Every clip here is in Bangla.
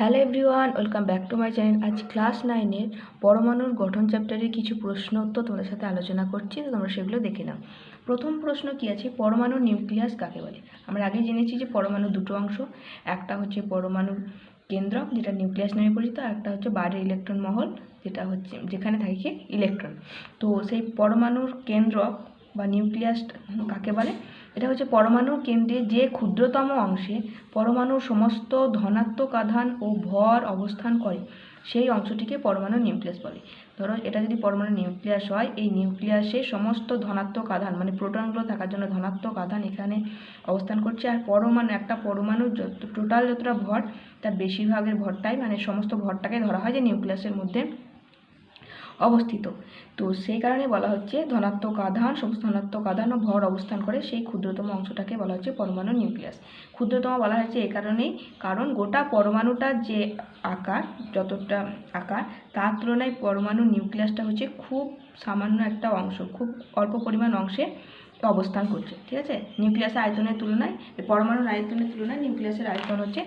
Hello everyone, welcome back to my channel. আজ ক্লাস নাইনের পরমাণুর গঠন চ্যাপ্টারের কিছু প্রশ্ন উত্তর তোমাদের সাথে আলোচনা করছি, তো তোমরা সেগুলো দেখে নাও। প্রথম প্রশ্ন কি আছে? পরমাণুর নিউক্লিয়াস কাকে বলে? আমরা আগে জেনেছি যে পরমাণু দুটো অংশ, একটা হচ্ছে পরমাণু কেন্দ্র, যেটা নিউক্লিয়াস নামে পরিচিত, আর একটা হচ্ছে বাইরের ইলেকট্রন মহল, যেটা হচ্ছে, যেখানে থাকে ইলেকট্রন। তো সেই পরমাণুর কেন্দ্র বা নিউক্লিয়াস কাকে বলে? এটা হচ্ছে পরমাণুর কেন্দ্রে যে ক্ষুদ্রতম অংশে পরমাণুর সমস্ত ধনাত্মক আধান ও ভর অবস্থান করে, সেই অংশটিকে পরমাণু নিউক্লিয়াস বলে। ধরো, এটা যদি পরমাণু নিউক্লিয়াস হয়, এই নিউক্লিয়াসে সমস্ত ধনাত্মক আধান মানে প্রোটনগুলো থাকার জন্য ধনাত্মক আধান এখানে অবস্থান করছে, আর পরমাণু, একটা পরমাণুর যত, টোটাল যতটা ভর, তার বেশিরভাগের ভরটাই মানে সমস্ত ভরটাকে ধরা হয় যে নিউক্লিয়াসের মধ্যে। অবস্থিত। তো সেই কারণে বলা হচ্ছে ধনাত্মক আধান সমস্ত ধনাত্মক আধান ও ভর অবস্থান করে সেই ক্ষুদ্রতম অংশটাকে বলা হচ্ছে পরমাণু নিউক্লিয়াস। ক্ষুদ্রতম বলা হয়েছে এ কারণেই কারণ গোটা পরমাণুটার যে আকার, যতটা আকার, তার তুলনায় পরমাণু নিউক্লিয়াসটা হচ্ছে খুব সামান্য একটা অংশ, খুব অল্প পরিমাণ অংশে অবস্থান করছে, ঠিক আছে? নিউক্লিয়াসের আয়তনের তুলনায় পরমাণুর আয়তনের তুলনায় নিউক্লিয়াসের আয়তন হচ্ছে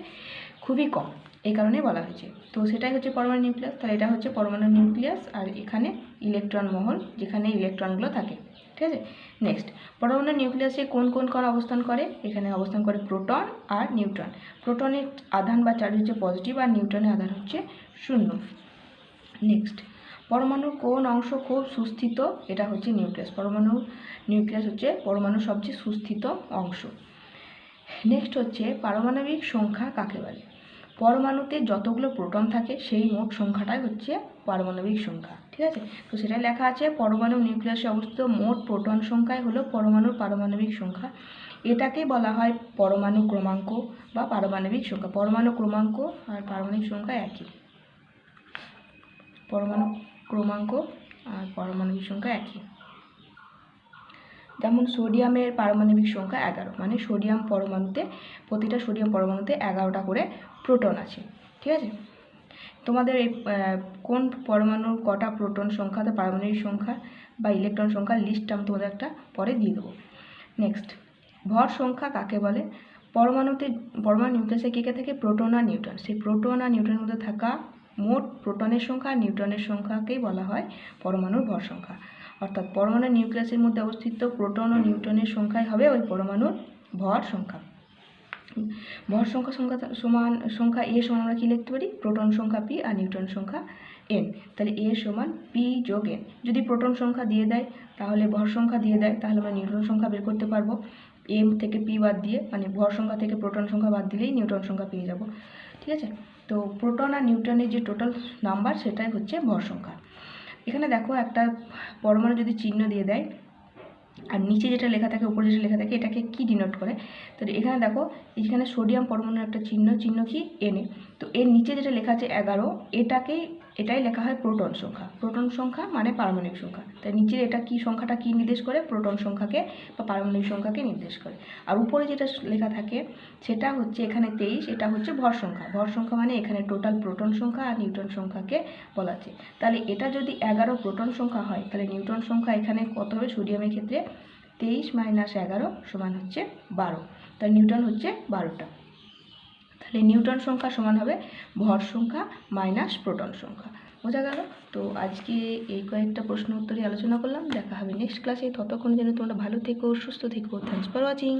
খুবই কম, এই কারণেই বলা হয়েছে। তো সেটাই হচ্ছে পরমাণু নিউক্লিয়াস তাহলে এটা হচ্ছে পরমাণু নিউক্লিয়াস আর এখানে ইলেকট্রন মহল, যেখানে ইলেকট্রনগুলো থাকে, ঠিক আছে? নেক্সট পরমাণু নিউক্লিয়াসে কোন কোন কণ অবস্থান করে? এখানে অবস্থান করে প্রোটন আর নিউট্রন প্রোটনের আধান বা চার্জ হচ্ছে পজিটিভ আর নিউট্রনের আধান হচ্ছে শূন্য। নেক্সট পরমাণুর কোন অংশ খুব সুস্থিত? এটা হচ্ছে নিউক্লিয়াস। পরমাণু, নিউক্লিয়াস হচ্ছে পরমাণুর সবচেয়ে সুস্থিত অংশ। নেক্সট হচ্ছে পারমাণবিক সংখ্যা কাকে বলে? পরমাণুতে যতগুলো প্রোটন থাকে, সেই মোট সংখ্যাটাই হচ্ছে পারমাণবিক সংখ্যা। ঠিক আছে? তো সেটা লেখা আছে, পরমাণু নিউক্লিয়াসে অবস্থিত মোট প্রোটন সংখ্যাই হলো পরমাণুর পারমাণবিক সংখ্যা। এটাকেই বলা হয় পরমাণু ক্রমাঙ্ক বা পারমাণবিক সংখ্যা। পরমাণু ক্রমাঙ্ক আর পারমাণবিক সংখ্যা একই। পরমাণু ক্রমাঙ্ক আর পারমাণবিক সংখ্যা একই। যেমন সোডিয়ামের পারমাণবিক সংখ্যা এগারো মানে সোডিয়াম পরমাণুতে, প্রতিটা সোডিয়াম পরমাণুতে এগারোটা করে প্রোটন আছে, ঠিক আছে? তোমাদের এই কোন পরমাণুর কটা প্রোটন সংখ্যা তো পারমাণবিক সংখ্যা বা ইলেকট্রন সংখ্যার লিস্ট আমি তোমাদের একটা পরে দিয়ে দেবো। নেক্সট ভর সংখ্যা কাকে বলে? পরমাণুতে, পরমাণু নিউক্লিয়াসে কে কে থাকে? প্রোটন আর নিউট্রন। সেই প্রোটন আর নিউট্রনের মধ্যে থাকা মোট প্রোটনের সংখ্যা আর নিউট্রনের সংখ্যাকেই বলা হয় পরমাণুর ভর সংখ্যা। অর্থাৎ পরমাণু নিউক্লিয়াসের মধ্যে অবস্থিত প্রোটন ও নিউট্রনের সংখ্যাই হবে ওই পরমাণুর ভর সংখ্যা। ভর সংখ্যা সংখ্যা সমান, সংখ্যা এ সমান আমরা কী লিখতে পারি? প্রোটন সংখ্যা পি আর নিউট্রন সংখ্যা এন। তাহলে এ সমান পি যোগ এন। যদি প্রোটন সংখ্যা দিয়ে দেয়, তাহলে ভর সংখ্যা দিয়ে দেয়, তাহলে আমরা নিউট্রন সংখ্যা বের করতে পারব। এম থেকে পি বাদ দিয়ে মানে ভর সংখ্যা থেকে প্রোটন সংখ্যা বাদ দিলেই নিউট্রন সংখ্যা পেয়ে যাব, ঠিক আছে? তো প্রোটন আর নিউট্রনের যে টোটাল নাম্বার সেটাই হচ্ছে ভর সংখ্যা। এখানে দেখো একটা পরমাণু যদি চিহ্ন দিয়ে দেয়, আর নিচে যেটা লেখা থাকে, উপরে যেটা লেখা থাকে, এটাকে কি ডিনোট করে? তো এখানে দেখো, এখানে সোডিয়াম পরমাণুর একটা চিহ্ন চিহ্ন কি? এনে তো এর নিচে যেটা লেখা আছে এগারো এটাকেই এটাই লেখা হয় প্রোটন সংখ্যা। প্রোটন সংখ্যা মানে পারমাণবিক সংখ্যা। তাই নিচের এটা কি সংখ্যাটা কি নির্দেশ করে? প্রোটন সংখ্যাকে বা পারমাণবিক সংখ্যাকে নির্দেশ করে। আর উপরে যেটা লেখা থাকে, সেটা হচ্ছে এখানে তেইশ, এটা হচ্ছে ভর সংখ্যা। ভর সংখ্যা মানে এখানে টোটাল প্রোটন সংখ্যা আর নিউট্রন সংখ্যাকে বলা তাহলে এটা যদি এগারো প্রোটন সংখ্যা হয়, তাহলে নিউট্রন সংখ্যা এখানে কত হবে? সোডিয়ামের ক্ষেত্রে তেইশ মাইনাস এগারো সমান হচ্ছে বারো। তাহলে নিউটন হচ্ছে বারোটা। তাহলে নিউটন সংখ্যা সমান হবে ভর সংখ্যা মাইনাস প্রোটন সংখ্যা। বোঝা গেল? তো আজকে এই কয়েকটা প্রশ্ন উত্তরই আলোচনা করলাম। দেখা হবে নেক্সট ক্লাসে ততক্ষণ যেন তোমরা ভালো থেকো, সুস্থ থেকো। Thanks for watching